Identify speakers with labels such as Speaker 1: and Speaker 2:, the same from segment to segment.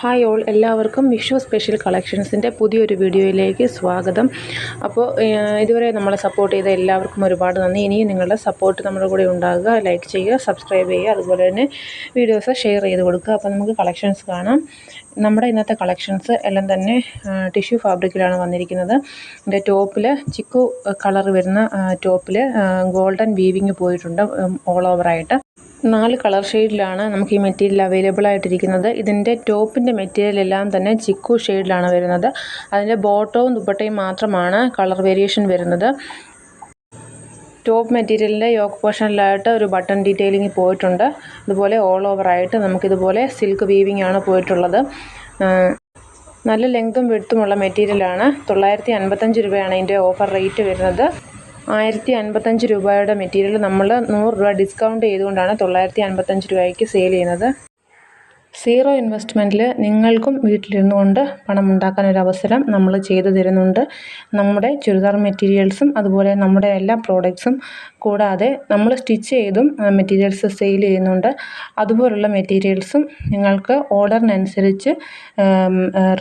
Speaker 1: Hi all എല്ലാവർക്കും Vishu special കളക്ഷൻസിന്റെ പുതിയൊരു വീഡിയോയിലേക്ക് സ്വാഗതം. അപ്പോൾ ഇതുവരെ നമ്മളെ സപ്പോർട്ട് ചെയ്ത എല്ലാവർക്കും ഒരുപാട് നന്ദി. ഇനിയും നിങ്ങളുടെ സപ്പോർട്ട് നമ്മുടെ കൂടെ ഉണ്ടാകുക ലൈക്ക് ചെയ്യുക സബ്സ്ക്രൈബ് ചെയ്യുക അതുപോലെ തന്നെ വീഡിയോസ് ഷെയർ ചെയ്ത് കൊടുക്കുക. അപ്പോൾ നമുക്ക് കളക്ഷൻസ് കാണാം. നമ്മുടെ ഇന്നത്തെ കളക്ഷൻസ് എല്ലാം തന്നെ ടിഷ്യൂ ഫാബ്രിക്കിലാണ് വന്നിരിക്കുന്നത്. എന്റെ ടോപ്പിൽ ചിക്കു കളർ വരുന്ന ടോപ്പിൽ ഗോൾഡൻ വീവിങ് പോയിട്ടുണ്ട് ഓൾ ഓവറായിട്ട് നാല് കളർ ഷെയ്ഡിലാണ് നമുക്ക് ഈ മെറ്റീരിയൽ അവൈലബിൾ ആയിട്ടിരിക്കുന്നത്. ഇതിന്റെ ടോപ്പിന്റെ മെറ്റീരിയൽ എല്ലാം തന്നെ ചിക്കു ഷെയ്ഡിലാണ് വരുന്നത്. അതിന്റെ ബോട്ടവും ദുപ്പട്ടയും മാത്രമാണ് കളർ വേരിയേഷൻ വരുന്നത്. ടോപ്പ് മെറ്റീരിയലിന്റെ യോക്ക് പോർഷനിലായിട്ട് ഒരു ബട്ടൺ ഡീറ്റെയിലിംഗ് പോയിട്ടുണ്ട്. അതുപോലെ ഓൾ ഓവറായിട്ട് നമുക്കിതുപോലെ സിൽക്ക് വീവിംഗ് ആണ് പോയിട്ടുള്ളത്. നല്ല ലെങ്തും വെടുത്തുമുള്ള മെറ്റീരിയലാണ്. തൊള്ളായിരത്തി അൻപത്തഞ്ച് രൂപയാണ് ഇതിന്റെ ഓഫർ റേറ്റ് വരുന്നത്. ആയിരത്തി അൻപത്തഞ്ച് രൂപയുടെ മെറ്റീരിയൽ നമ്മൾ നൂറ് രൂപ ഡിസ്കൗണ്ട് ചെയ്തുകൊണ്ടാണ് തൊള്ളായിരത്തി അൻപത്തഞ്ച് രൂപയ്ക്ക് സെയിൽ ചെയ്യുന്നത്. സീറോ ഇൻവെസ്റ്റ്മെന്റിൽ നിങ്ങൾക്കും വീട്ടിലിരുന്നു കൊണ്ട് പണം ഉണ്ടാക്കാൻ ഒരു അവസരം നമ്മൾ ചെയ്തു തരുന്നുണ്ട്. നമ്മുടെ ചുരിദാർ മെറ്റീരിയൽസും അതുപോലെ നമ്മുടെ എല്ലാ പ്രോഡക്ട്സും കൂടാതെ നമ്മൾ സ്റ്റിച്ച് ചെയ്തും മെറ്റീരിയൽസ് സെയിൽ ചെയ്യുന്നുണ്ട്. അതുപോലുള്ള മെറ്റീരിയൽസും നിങ്ങൾക്ക് ഓർഡറിനനുസരിച്ച്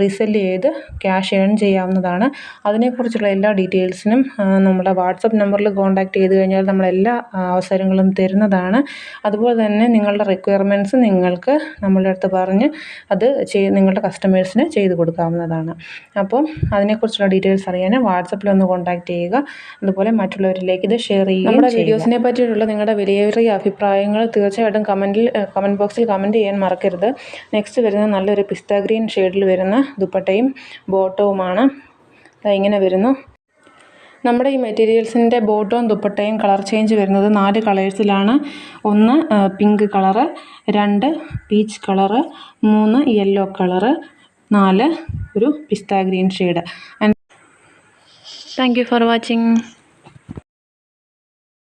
Speaker 1: റീസെൽ ചെയ്ത് ക്യാഷ് ഏൺ ചെയ്യാവുന്നതാണ്. അതിനെക്കുറിച്ചുള്ള എല്ലാ ഡീറ്റെയിൽസിനും നമ്മുടെ വാട്സപ്പ് നമ്പറിൽ കോൺടാക്റ്റ് ചെയ്ത് കഴിഞ്ഞാൽ നമ്മൾ എല്ലാ അവസരങ്ങളും തരുന്നതാണ്. അതുപോലെ തന്നെ നിങ്ങളുടെ റിക്വയർമെന്റ്സ് നിങ്ങൾക്ക് നമ്മളുടെ അടുത്ത് പറഞ്ഞ് അത് ചെയ് നിങ്ങളുടെ കസ്റ്റമേഴ്സിന് ചെയ്ത് കൊടുക്കാവുന്നതാണ്. അപ്പം അതിനെക്കുറിച്ചുള്ള ഡീറ്റെയിൽസ് അറിയാൻ വാട്സപ്പിൽ ഒന്ന് കോൺടാക്റ്റ് ചെയ്യുക. അതുപോലെ മറ്റുള്ളവരിലേക്ക് ഇത് ഷെയർ ചെയ്യുക നമ്മുടെ വീഡിയോസിനെ പറ്റിയിട്ടുള്ള നിങ്ങളുടെ വിലയേറിയ അഭിപ്രായങ്ങൾ തീർച്ചയായിട്ടും കമന്റിൽ കമന്റ് ബോക്സിൽ കമന്റ് ചെയ്യാൻ മറക്കരുത്. നെക്സ്റ്റ് വരുന്ന നല്ലൊരു പിസ്ത ഗ്രീൻ ഷെയ്ഡിൽ വരുന്ന ദുപ്പട്ടയും ബോട്ടവുമാണ്. ഇങ്ങനെ വരുന്നു. നമ്മുടെ ഈ മെറ്റീരിയൽസിന്റെ ബോട്ടവും ദുപ്പട്ടയും കളർ ചേഞ്ച് വരുന്നത് നാല് കളേഴ്സിലാണ്. ഒന്ന് പിങ്ക് കളറ് രണ്ട് പീച്ച് കളറ് മൂന്ന് യെല്ലോ കളറ് നാല് ഒരു പിസ്ത green shade. Thank you for watching.